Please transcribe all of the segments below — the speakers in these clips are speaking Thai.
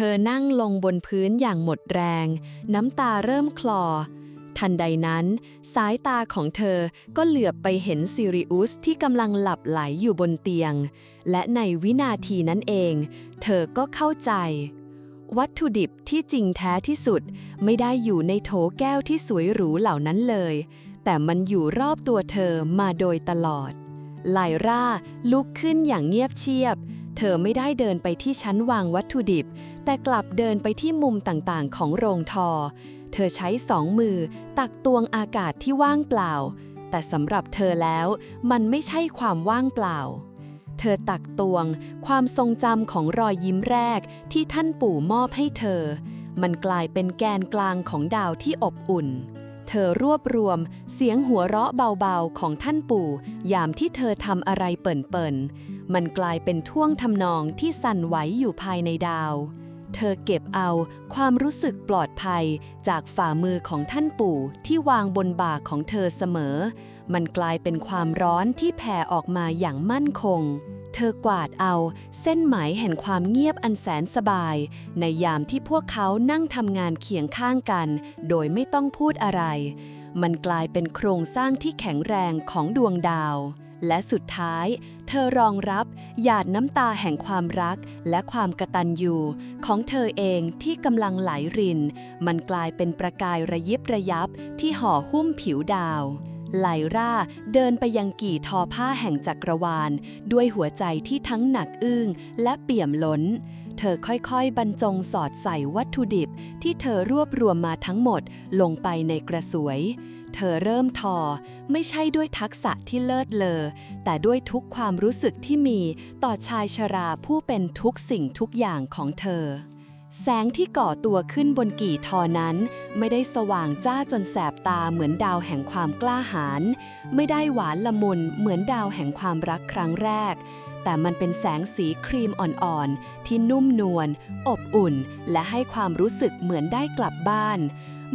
เธอนั่งลงบนพื้นอย่างหมดแรง น้ำตาเริ่มคลอ ทันใดนั้น สายตาของเธอก็เหลือบไปเห็นซิริอุสที่กำลังหลับไหลอยู่บนเตียง และในวินาทีนั้นเอง เธอก็เข้าใจ วัตถุดิบที่จริงแท้ที่สุด ไม่ได้อยู่ในโถแก้วที่สวยหรูเหล่านั้นเลย แต่มันอยู่รอบตัวเธอมาโดยตลอดไลร่าลุกขึ้นอย่างเงียบเชียบ เธอไม่ได้เดินไปที่ชั้นวางวัตถุดิบ แต่กลับเดินไปที่มุมต่างๆ ของโรงทอ เธอใช้สองมือ ตักตวงอากาศที่ว่างเปล่า แต่สำหรับเธอแล้ว มันไม่ใช่ความว่างเปล่า เธอตักตวง ความทรงจำของรอยยิ้มแรกที่ท่านปู่มอบให้เธอ มันกลายเป็นแกนกลางของดาวที่อบอุ่นเธอรวบรวมเสียงหัวเราะเบาๆของท่านปู่ ยามที่เธอทำอะไรเปิ่นๆ มันกลายเป็นท่วงทำนองที่สั่นไหวอยู่ภายในดาว เธอเก็บเอาความรู้สึกปลอดภัยจากฝ่ามือของท่านปู่ที่วางบนบ่าของเธอเสมอ มันกลายเป็นความร้อนที่แผ่ออกมาอย่างมั่นคง เธอกวาดเอาเส้นไหมแห่งความเงียบอันแสนสบาย ในยามที่พวกเขานั่งทำงานเคียงข้างกัน โดยไม่ต้องพูดอะไร มันกลายเป็นโครงสร้างที่แข็งแรงของดวงดาว และสุดท้าย เธอรองรับหยาดน้ำตาแห่งความรักและความกตัญญูของเธอเองที่กำลังไหลริน มันกลายเป็นประกายระยิบระยับที่ห่อหุ้มผิวดาวไลร่าเดินไปยังกี่ทอผ้าแห่งจักรวาล ด้วยหัวใจที่ทั้งหนักอึ้งและเปี่ยมล้น เธอค่อยๆ บรรจงสอดใส่วัตถุดิบที่เธอรวบรวมมาทั้งหมดลงไปในกระสวย เธอเริ่มทอ ไม่ใช่ด้วยทักษะที่เลิศเลอ แต่ด้วยทุกความรู้สึกที่มีต่อชายชราผู้เป็นทุกสิ่งทุกอย่างของเธอ แสงที่ก่อตัวขึ้นบนกี่ทอนั้น ไม่ได้สว่างจ้าจนแสบตาเหมือนดาวแห่งความกล้าหาญไม่ได้หวานละมุนเหมือนดาวแห่งความรักครั้งแรกแต่มันเป็นแสงสีครีมอ่อนๆ ที่นุ่มนวล อบอุ่น และให้ความรู้สึกเหมือนได้กลับบ้าน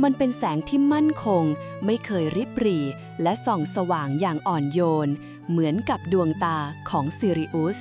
มันเป็นแสงที่มั่นคง ไม่เคยริบหรี่และส่องสว่างอย่างอ่อนโยน เหมือนกับดวงตาของซิริอุส